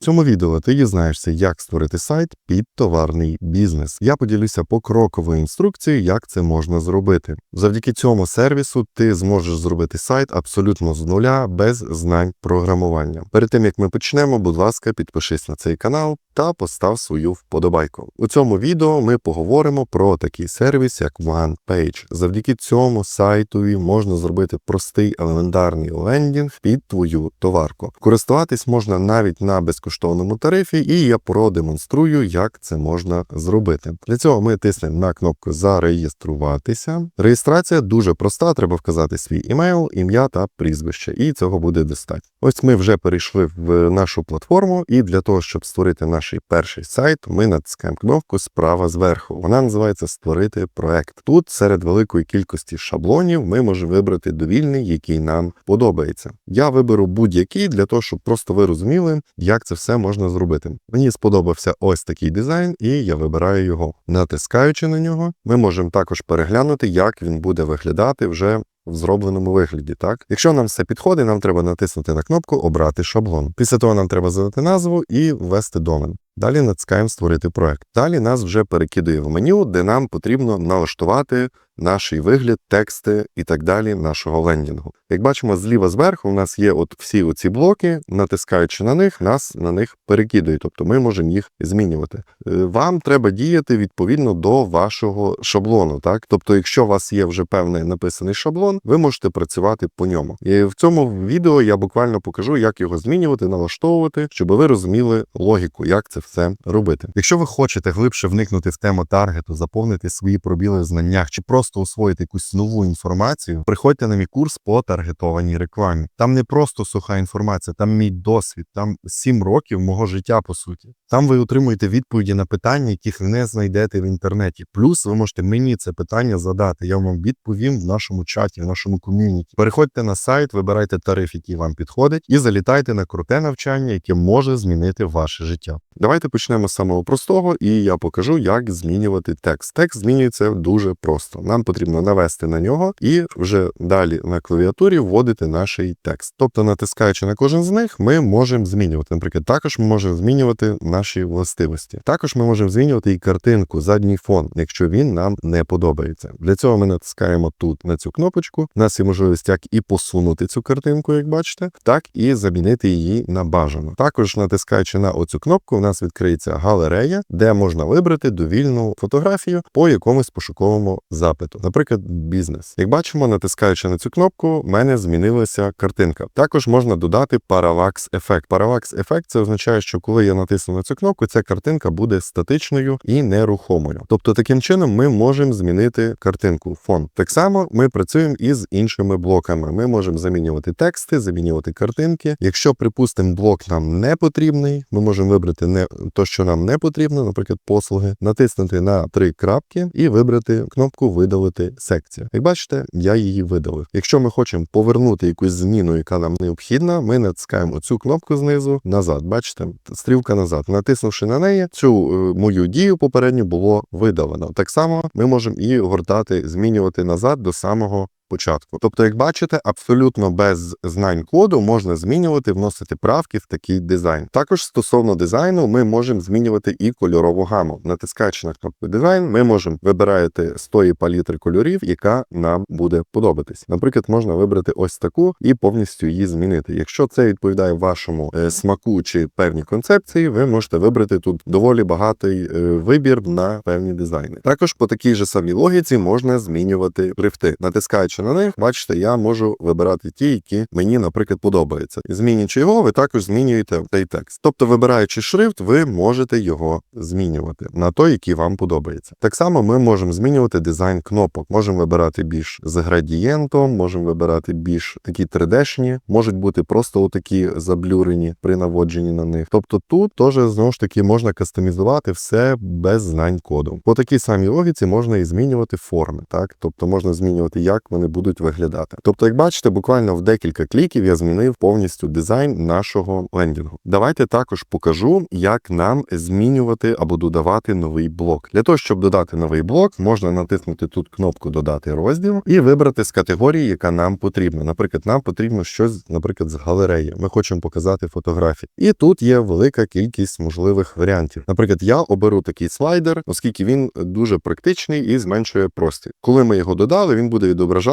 В цьому відео ти дізнаєшся, як створити сайт під товарний бізнес. Я поділюся покроковою інструкцією, як це можна зробити. Завдяки цьому сервісу ти зможеш зробити сайт абсолютно з нуля без знань програмування. Перед тим як ми почнемо, будь ласка, підпишись на цей канал та постав свою вподобайку. У цьому відео ми поговоримо про такий сервіс, як OnePage. Завдяки цьому сайтові можна зробити простий елементарний лендінг під твою товарку. Користуватись можна навіть на безкоштовному тарифі, і я продемонструю, як це можна зробити. Для цього ми тиснемо на кнопку Зареєструватися. Реєстрація дуже проста. Треба вказати свій імейл, ім'я та прізвище, і цього буде достатньо. Ось ми вже перейшли в нашу платформу, і для того, щоб створити наш перший сайт, ми натискаємо кнопку справа зверху. Вона називається Створити проект. Тут серед великої кількості шаблонів ми можемо вибрати довільний, який нам подобається. Я виберу будь-який для того, щоб просто ви розуміли, як це все можна зробити. Мені сподобався ось такий дизайн, і я вибираю його. Натискаючи на нього, ми можемо також переглянути, як він буде виглядати вже. В зробленому вигляді, так якщо нам все підходить, нам треба натиснути на кнопку Обрати шаблон. Після того нам треба задати назву і ввести домен. Далі натискаємо Створити проект. Далі нас вже перекидує в меню, де нам потрібно налаштувати наш вигляд, тексти і так далі нашого лендінгу. Як бачимо, зліва зверху у нас є от всі оці блоки, натискаючи на них, нас на них перекидує, тобто ми можемо їх змінювати. Е, Вам треба діяти відповідно до вашого шаблону. Так, тобто, якщо у вас є вже певний написаний шаблон, ви можете працювати по ньому. І в цьому відео я буквально покажу, як його змінювати, налаштовувати, щоб ви розуміли логіку, як це все робити. Якщо ви хочете глибше вникнути в тему таргету, заповнити свої пробіли в знаннях чи просто освоїти якусь нову інформацію, приходьте на мій курс по таргетованій рекламі. Там не просто суха інформація, там мій досвід, там сім років мого життя по суті. Там ви отримуєте відповіді на питання, яких не знайдете в інтернеті. Плюс ви можете мені це питання задати. Я вам відповім в нашому чаті, в нашому ком'юніті. Переходьте на сайт, вибирайте тариф, який вам підходить, і залітайте на круте навчання, яке може змінити ваше життя. Давайте почнемо з самого простого, і я покажу, як змінювати текст. Текст змінюється дуже просто. Нам потрібно навести на нього і вже далі на клавіатурі вводити наш текст. Тобто, натискаючи на кожен з них, ми можемо змінювати. Наприклад, також ми можемо змінювати наші властивості. Також ми можемо змінювати і картинку, задній фон, якщо він нам не подобається. Для цього ми натискаємо тут на цю кнопочку. У нас є можливість як і посунути цю картинку, як бачите, так і замінити її на бажану. Також натискаючи на оцю кнопку, у нас відкриється галерея, де можна вибрати довільну фотографію по якомусь пошуковому запиту, наприклад, бізнес. Як бачимо, натискаючи на цю кнопку, в мене змінилася картинка. Також можна додати паралакс-ефект. Паралакс-ефект це означає, що коли я натисну на цю кнопку, ця картинка буде статичною і нерухомою. Тобто, таким чином ми можемо змінити картинку, фон. Так само ми працюємо із іншими блоками. Ми можемо замінювати тексти, замінювати картинки. Якщо, припустимо, блок нам не потрібний, ми можемо вибрати не то, що нам не потрібно, наприклад, послуги, натиснути на три крапки і вибрати кнопку Видалити секцію. Як бачите, я її видалив. Якщо ми хочемо повернути якусь зміну, яка нам необхідна, ми натискаємо цю кнопку знизу назад. Бачите, стрілка назад. Натиснувши на неї, цю е, мою дію попередню було видалено. Так само ми можемо і гортати, змінювати назад до самого. Початку, тобто, як бачите, абсолютно без знань коду можна змінювати, вносити правки в такий дизайн. Також стосовно дизайну, ми можемо змінювати і кольорову гаму. Натискаючи на кнопку дизайн, ми можемо вибирати з тої палітри кольорів, яка нам буде подобатись. Наприклад, можна вибрати ось таку і повністю її змінити. Якщо це відповідає вашому е, смаку чи певній концепції, ви можете вибрати тут доволі багатий е, вибір на певні дизайни. Також по такій же самій логіці можна змінювати шрифти. Натискаючи на них, бачите, я можу вибирати ті, які мені, наприклад, подобаються. Змінюючи його, ви також змінюєте цей текст. Тобто, вибираючи шрифт, ви можете його змінювати на той, який вам подобається. Так само ми можемо змінювати дизайн кнопок. Можемо вибирати більш з градієнтом, можемо вибирати більш такі 3D-шні, можуть бути просто отакі заблюрені при наводженні на них. Тобто тут теж знову ж таки можна кастомізувати все без знань коду. По такій самій логіці можна і змінювати форми, так тобто можна змінювати, як вони будуть виглядати. Тобто, як бачите, буквально в декілька кліків я змінив повністю дизайн нашого лендінгу. Давайте також покажу, як нам змінювати або додавати новий блок. Для того, щоб додати новий блок, можна натиснути тут кнопку Додати розділ і вибрати з категорії, яка нам потрібна. Наприклад, нам потрібно щось, наприклад, з галереї. Ми хочемо показати фотографії. І тут є велика кількість можливих варіантів. Наприклад, я оберу такий слайдер, оскільки він дуже практичний і зменшує простір. Коли ми його додали, він буде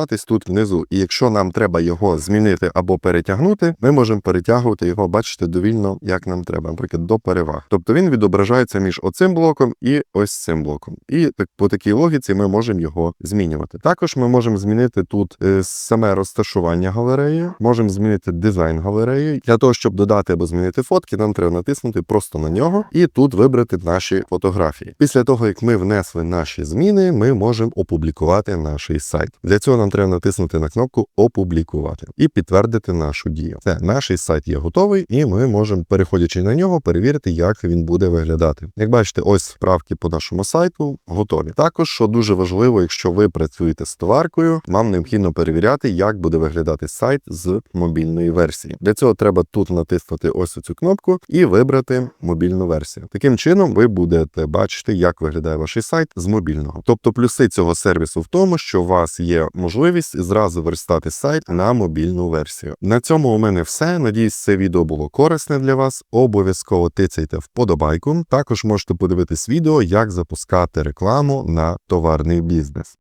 відображатись тут внизу. І якщо нам треба його змінити або перетягнути, ми можемо перетягувати його, бачите, довільно, як нам треба, наприклад, до переваг. Тобто він відображається між оцим блоком і ось цим блоком. І так по такій логіці ми можемо його змінювати. Також ми можемо змінити тут е, саме розташування галереї, можемо змінити дизайн галереї. Для того, щоб додати або змінити фотки, нам треба натиснути просто на нього і тут вибрати наші фотографії. Після того, як ми внесли наші зміни, ми можемо опублікувати наш сайт. Для цього нам треба натиснути на кнопку Опублікувати і підтвердити нашу дію. Це наш сайт є готовий, і ми можемо, переходячи на нього, перевірити, як він буде виглядати. Як бачите, ось справки по нашому сайту готові. Також, що дуже важливо, якщо ви працюєте з товаркою, вам необхідно перевіряти, як буде виглядати сайт з мобільної версії. Для цього треба тут натиснути ось цю кнопку і вибрати мобільну версію. Таким чином, ви будете бачити, як виглядає ваш сайт з мобільного. Тобто, плюси цього сервісу в тому, що у вас є можливість зразу верстати сайт на мобільну версію. На цьому у мене все. Надіюсь, це відео було корисне для вас. Обов'язково тицяйте вподобайку. Також можете подивитись відео, як запускати рекламу на товарний бізнес.